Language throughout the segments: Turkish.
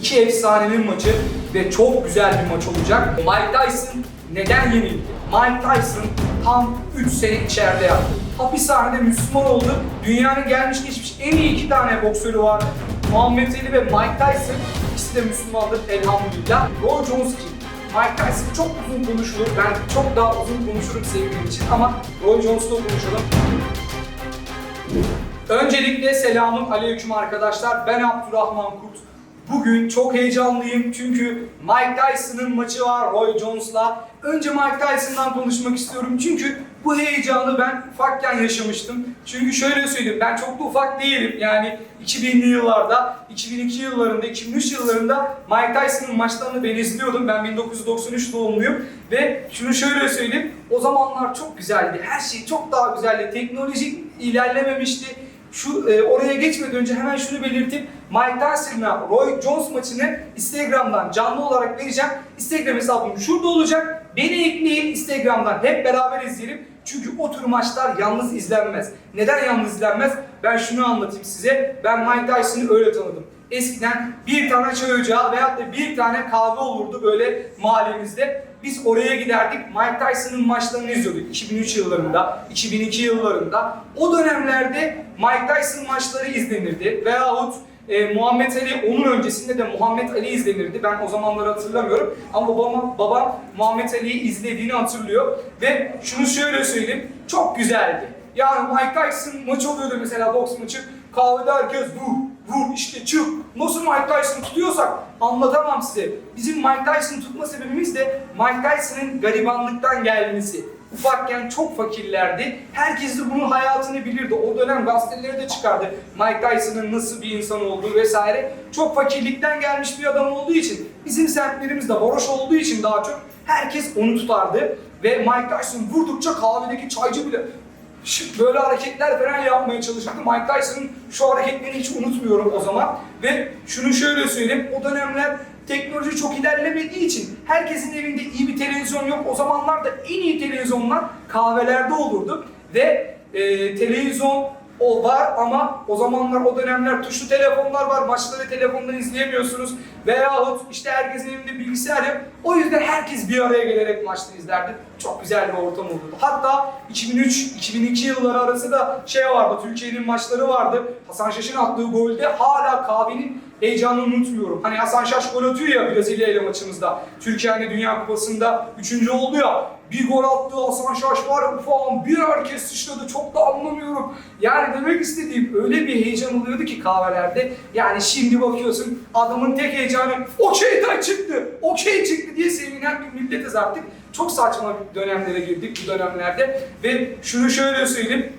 İki efsanenin maçı ve çok güzel bir maç olacak. Mike Tyson neden yenildi? Mike Tyson tam 3 sene içeride yattı. Hapishanede Müslüman oldu. Dünyanın gelmiş geçmiş en iyi iki tane boksörü vardı. Muhammed Ali ve Mike Tyson. İkisi de Müslümandır elhamdülillah. Roy Jones kim? Mike Tyson çok uzun konuşulur. Ben çok daha uzun konuşurum sevdiğim için ama Roy Jones'la konuşalım. Öncelikle selamun aleyküm arkadaşlar. Ben Abdurrahman Kurt. Bugün çok heyecanlıyım çünkü Mike Tyson'ın maçı var Roy Jones'la. Önce Mike Tyson'dan konuşmak istiyorum çünkü bu heyecanı ben ufakken yaşamıştım. Çünkü şöyle söyleyeyim ben çok da ufak değilim. Yani 2000'li yıllarda, 2002 yıllarında, 2003 yıllarında Mike Tyson'ın maçlarını ben izliyordum. Ben 1993 doğumluyum ve şunu şöyle söyleyeyim. O zamanlar çok güzeldi. Her şey çok daha güzeldi. Teknoloji ilerlememişti. Şu e, oraya geçmeden önce hemen şunu belirteyim. Mike Tyson'la Roy Jones maçını Instagram'dan canlı olarak vereceğim. Instagram hesabım şurada olacak. Beni ekleyin Instagram'dan hep beraber izleyelim. Çünkü o tür maçlar yalnız izlenmez. Neden yalnız izlenmez? Ben şunu anlatayım size. Ben Mike Tyson'ı öyle tanıdım. Eskiden bir tane çay ocağı veyahut da bir tane kahve olurdu böyle mahallemizde. Biz oraya giderdik. Mike Tyson'ın maçlarını izliyorduk. 2003 yıllarında, 2002 yıllarında. O dönemlerde Mike Tyson maçları izlenirdi. Veyahut e, Muhammed Ali onun öncesinde de Muhammed Ali izlenirdi. Ben o zamanları hatırlamıyorum. Ama babam, babam Muhammed Ali'yi izlediğini hatırlıyor. Ve şunu şöyle söyleyeyim. Çok güzeldi. Yani Mike Tyson maçı oluyordu mesela boks maçı. Kahvede herkes vur, vur işte çık. Nasıl Mike Tyson tutuyorsak anlatamam size. Bizim Mike Tyson tutma sebebimiz de Mike Tyson'ın garibanlıktan gelmesi. Ufakken çok fakirlerdi. Herkes de bunun hayatını bilirdi. O dönem gazetelere de çıkardı. Mike Tyson'ın nasıl bir insan olduğu vesaire. Çok fakirlikten gelmiş bir adam olduğu için bizim semtlerimizde varoş olduğu için daha çok herkes onu tutardı. Ve Mike Tyson vurdukça kahvedeki çaycı bile böyle hareketler falan yapmaya çalışırdı. Mike Tyson'ın şu hareketlerini hiç unutmuyorum o zaman. Ve şunu şöyle söyleyeyim, o dönemler teknoloji çok ilerlemediği için herkesin evinde iyi bir televizyon yok. O zamanlarda en iyi televizyonlar kahvelerde olurdu. Ve e, televizyon o var ama o zamanlar o dönemler tuşlu telefonlar var. Maçları telefondan izleyemiyorsunuz. Veyahut işte herkesin evinde bilgisayar yok. O yüzden herkes bir araya gelerek maçları izlerdi. Çok güzel bir ortam olurdu. Hatta 2003-2002 yılları arası da şey vardı. Türkiye'nin maçları vardı. Hasan Şaş'ın attığı golde hala kahvenin heyecanını unutmuyorum. Hani Hasan Şaş gol atıyor ya Brezilya ile maçımızda. Türkiye hani Dünya Kupası'nda üçüncü oldu ya. Bir gol attı Hasan Şaş var ya ufağım bir herkes sıçradı çok da anlamıyorum. Yani demek istediğim öyle bir heyecan oluyordu ki kahvelerde. Yani şimdi bakıyorsun adamın tek heyecanı okeyden çıktı, okey çıktı diye sevinen bir milletiz artık. Çok saçma bir dönemlere girdik bu dönemlerde. Ve şunu şöyle söyleyeyim.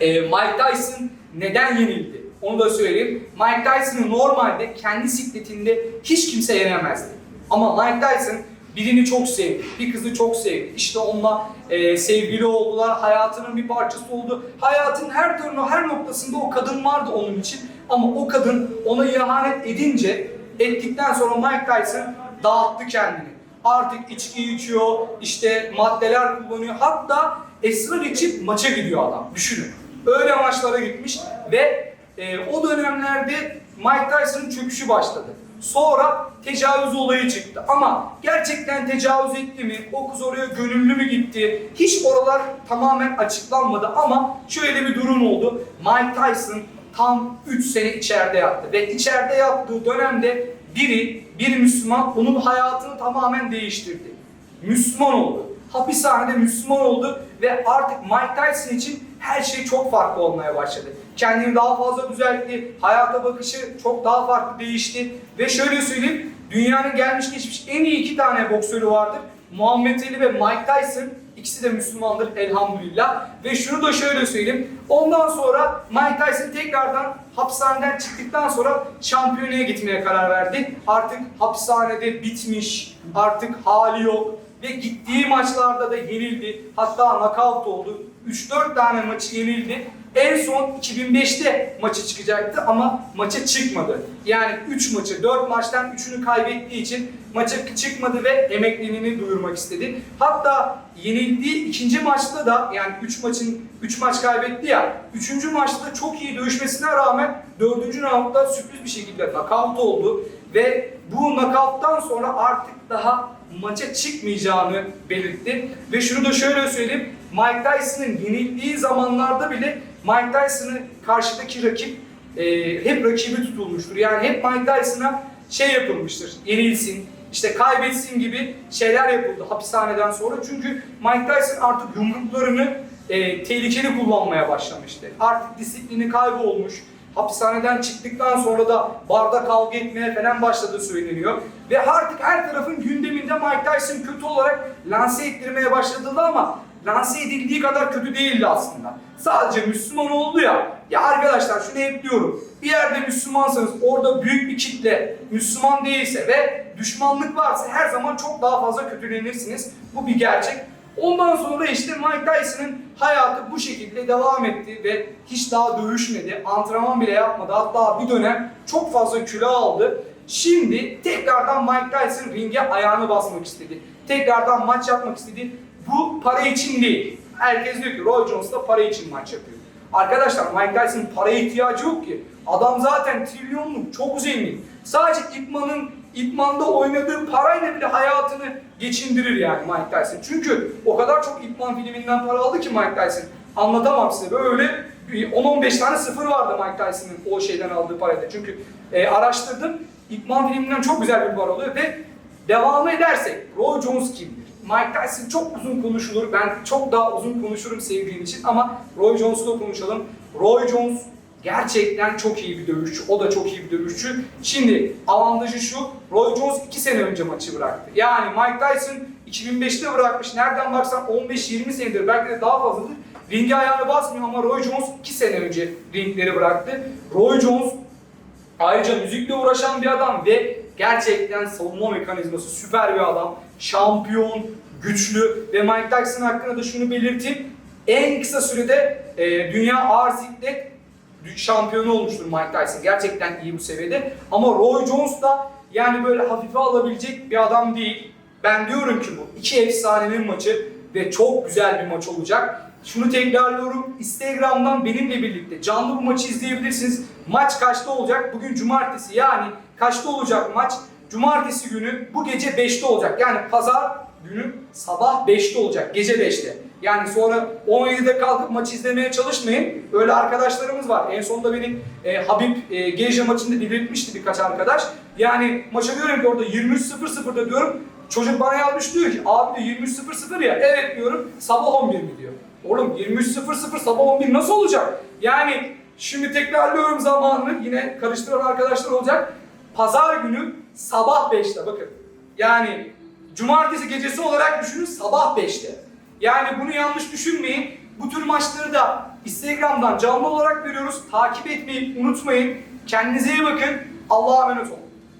E, Mike Tyson neden yenildi? Onu da söyleyeyim. Mike Tyson'ı normalde kendi sikletinde hiç kimse yenemezdi. Ama Mike Tyson birini çok sevdi, bir kızı çok sevdi. İşte onunla e, sevgili oldular, hayatının bir parçası oldu. Hayatın her türlü, her noktasında o kadın vardı onun için. Ama o kadın ona ihanet edince, ettikten sonra Mike Tyson dağıttı kendini. Artık içki içiyor, işte maddeler kullanıyor. Hatta esrar içip maça gidiyor adam. Düşünün. Öyle maçlara gitmiş ve e, o dönemlerde Mike Tyson'ın çöküşü başladı. Sonra tecavüz olayı çıktı. Ama gerçekten tecavüz etti mi? O kız oraya gönüllü mü gitti? Hiç oralar tamamen açıklanmadı ama şöyle bir durum oldu. Mike Tyson tam 3 sene içeride yattı. Ve içeride yattığı dönemde biri, bir Müslüman onun hayatını tamamen değiştirdi. Müslüman oldu. Hapishanede Müslüman oldu ve artık Mike Tyson için her şey çok farklı olmaya başladı. Kendini daha fazla düzeltti, hayata bakışı çok daha farklı değişti ve şöyle söyleyeyim, dünyanın gelmiş geçmiş en iyi iki tane boksörü vardır. Muhammed Ali ve Mike Tyson ikisi de Müslümandır elhamdülillah. Ve şunu da şöyle söyleyeyim. Ondan sonra Mike Tyson tekrardan hapishaneden çıktıktan sonra şampiyonaya gitmeye karar verdi. Artık hapishanede bitmiş, artık hali yok ve gittiği maçlarda da yenildi. Hatta knockout oldu. 3-4 tane maçı yenildi. En son 2005'te maçı çıkacaktı ama maça çıkmadı. Yani 3 maçı, 4 maçtan 3'ünü kaybettiği için maça çıkmadı ve emekliliğini duyurmak istedi. Hatta yenildiği ikinci maçta da yani 3 maçın 3 maç kaybetti ya. 3. maçta çok iyi dövüşmesine rağmen 4. roundda sürpriz bir şekilde knockout oldu. ve bu knockout'tan sonra artık daha maça çıkmayacağını belirtti. Ve şunu da şöyle söyleyeyim. Mike Tyson'ın yenildiği zamanlarda bile Mike Tyson'ın karşıdaki rakip e, hep rakibi tutulmuştur. Yani hep Mike Tyson'a şey yapılmıştır. Yenilsin, işte kaybetsin gibi şeyler yapıldı hapishaneden sonra. Çünkü Mike Tyson artık yumruklarını e, tehlikeli kullanmaya başlamıştı. Artık disiplini kaybolmuş. Hapishaneden çıktıktan sonra da barda kavga etmeye falan başladığı söyleniyor. Ve artık her tarafın gündeminde Mike Tyson kötü olarak lanse ettirmeye başladığı ama lanse edildiği kadar kötü değildi aslında. Sadece Müslüman oldu ya. Ya arkadaşlar şunu hep diyorum. Bir yerde Müslümansanız orada büyük bir kitle Müslüman değilse ve düşmanlık varsa her zaman çok daha fazla kötülenirsiniz. Bu bir gerçek. Ondan sonra işte Mike Tyson'ın hayatı bu şekilde devam etti ve hiç daha dövüşmedi. Antrenman bile yapmadı. Hatta bir dönem çok fazla kilo aldı. Şimdi tekrardan Mike Tyson ringe ayağını basmak istedi. Tekrardan maç yapmak istedi. Para için değil. Herkes diyor ki Roy Jones da para için maç yapıyor. Arkadaşlar Mike Tyson'ın paraya ihtiyacı yok ki. Adam zaten trilyonluk, çok zengin. Sadece idmanın, idmanda oynadığı parayla bile hayatını geçindirir yani Mike Tyson. Çünkü o kadar çok idman filminden para aldı ki Mike Tyson. Anlatamam size. Böyle 10-15 tane sıfır vardı Mike Tyson'ın o şeyden aldığı parayla. Çünkü e, araştırdım. İdman filminden çok güzel bir para alıyor ve devam edersek Roy Jones kimdir? Mike Tyson çok uzun konuşulur. Ben çok daha uzun konuşurum sevdiğim için ama Roy Jones'u da konuşalım. Roy Jones gerçekten çok iyi bir dövüşçü. O da çok iyi bir dövüşçü. Şimdi avantajı şu. Roy Jones 2 sene önce maçı bıraktı. Yani Mike Tyson 2005'te bırakmış. Nereden baksan 15-20 senedir belki de daha fazladır. Ringe ayağını basmıyor ama Roy Jones 2 sene önce ringleri bıraktı. Roy Jones Ayrıca müzikle uğraşan bir adam ve gerçekten savunma mekanizması süper bir adam. Şampiyon, güçlü ve Mike Tyson hakkında da şunu belirteyim. En kısa sürede e, dünya ağır siklet şampiyonu olmuştur Mike Tyson. Gerçekten iyi bu seviyede. Ama Roy Jones da yani böyle hafife alabilecek bir adam değil. Ben diyorum ki bu iki efsanenin maçı ve çok güzel bir maç olacak. Şunu tekrarlıyorum. Instagram'dan benimle birlikte canlı bu maçı izleyebilirsiniz. Maç kaçta olacak? Bugün cumartesi yani kaçta olacak maç? Cumartesi günü bu gece 5'te olacak. Yani pazar günü sabah 5'te olacak. Gece 5'te. Yani sonra 17'de kalkıp maçı izlemeye çalışmayın. Öyle arkadaşlarımız var. En sonunda benim e, Habib e, Gejce maçında belirtmişti birkaç arkadaş. Yani maça diyorum ki orada 23.00'da diyorum. Çocuk bana yazmış diyor ki abi diyor 23.00 ya. Evet diyorum sabah 11 mi diyor. Oğlum 23.00 sabah 11 nasıl olacak? Yani şimdi tekrarlıyorum zamanını yine karıştıran arkadaşlar olacak. Pazar günü sabah 5'te bakın. Yani cumartesi gecesi olarak düşünün sabah 5'te. Yani bunu yanlış düşünmeyin. Bu tür maçları da Instagram'dan canlı olarak veriyoruz. Takip etmeyi unutmayın. Kendinize iyi bakın. Allah'a emanet olun.